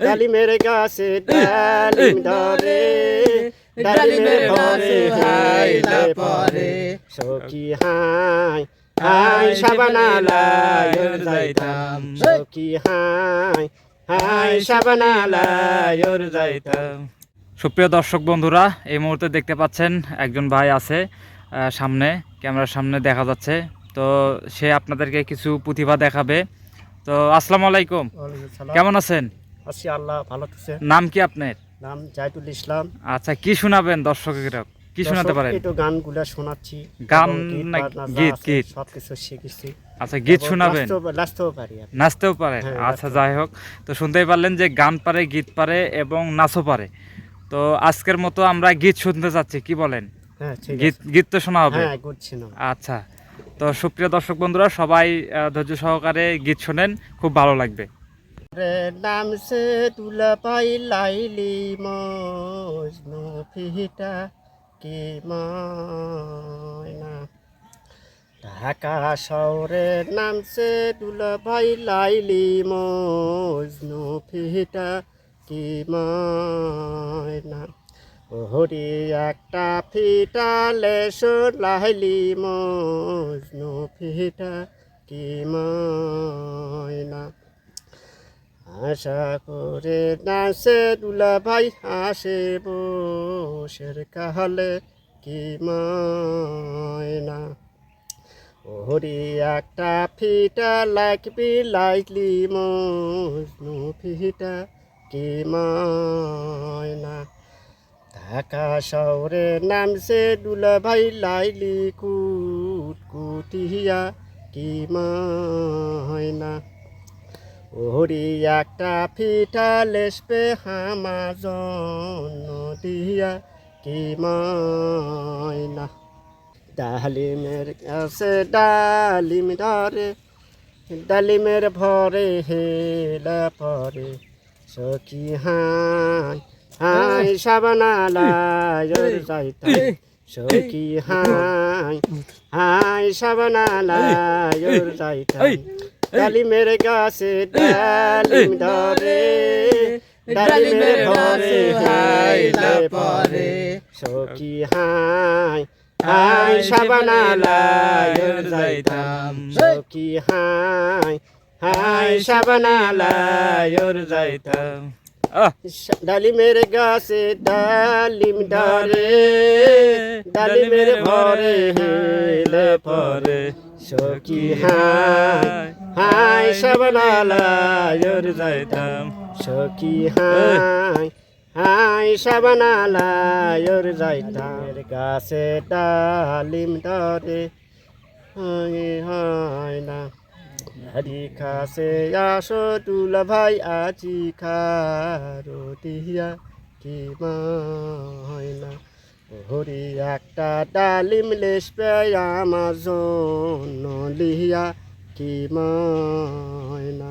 ডালিমের গাছে ডালিম ধরে ডালিমের ভরে হাইলে পরে। সখী হাই হাই সাবানালায় যাইতাম। সখী হাই হাই সাবানালায় যাইতাম। সুপ্রিয় দর্শক বন্ধুরা এই মুহূর্তে দেখতে পাচ্ছেন একজন ভাই আছে আহ, সামনে ক্যামেরার সামনে দেখা যাচ্ছে। তো সে আপনাদেরকে কিছু প্রতিভা দেখাবে। তো আসসালামু আলাইকুম। কেমন আছেন? আছি আল্লাহ ভালো আছে নাম কি আপনার? নাম জাহিদুল ইসলাম। আচ্ছা কি শোনাবেন দর্শকেরা কি শোনাতে পারেন? একটু গানগুলা শোনাচ্ছি। গান গীত গীত? সবকিছু শিখেছি। আচ্ছা গীত শোনাবেন? নাচতেও- পারি হ্যাঁ, আচ্ছা যাই হোক। তো শুনতেই পারলেন যে গান পারে গীত পারে এবং নাচও পারে। তো আজকের মতো আমরা গীত শুনতে চাচ্ছি কি বলেন? হ্যাঁ গীত গীত তো শোনা হবে? হ্যাঁ করছি না আচ্ছা। তো সুপ্রিয় দর্শক বন্ধুরা সবাই ধৈর্য সহকারে গীত শোনেন খুব ভালো লাগবে। নাম সে তুলা পাই লাইলি, মজনু ফিটা কি ময়না? ঢাকা শহরে নাম সে তুলা ভাই লাইলি, মজনু ফিটা কি ময়না? ওহরি একটা ফিটা লেসো লাইলি মজনু ফিটা কি ময়না? আশা করে নাচে দুলা ভাই হাসে বসের কাহলে কি ময়না? ওহরি একটা ফিটা লাগবি লাইলি মজনু ফিটা কি ময়না? ঢাকা শহরে নামছে দুলা ভাই লাইলি কুট কুটিয়া কি ময়না? ওহরি একটা ফিটা লেসবে হামাজন দিয়া কি ময়না। ডালিমের কাছে ডালিম ধরে ডালিমের ভরে হেলা পরে। সখী হাই হাই সাবানালায় যাইতাম। সখী হাই হাই সাবানালায় যাইতাম। ডালিমের গাছে ডালিম ধরে ডালিমের ভরে হাইলে পরে। সখী হাই হাই সাবানা সাবানালায় যাইতাম। সখী হাই হাই সাবানা সাবানালায় যাইতাম। ডালিমের গাছে ডালিম ধরে ডালিমের ভরে হেলে পরে। সখী হাই হাই সাবানালায় যাইতাম সখী হাই হাই সাবানালায় যাইতাম গাছে ডালিম ধরে হাই হাই না। হরি খাসে আসো তুলা ভাই আছি খারো কি হরি একটা ডালিম লেসবে আমার জন্য লিয়া কি হয় না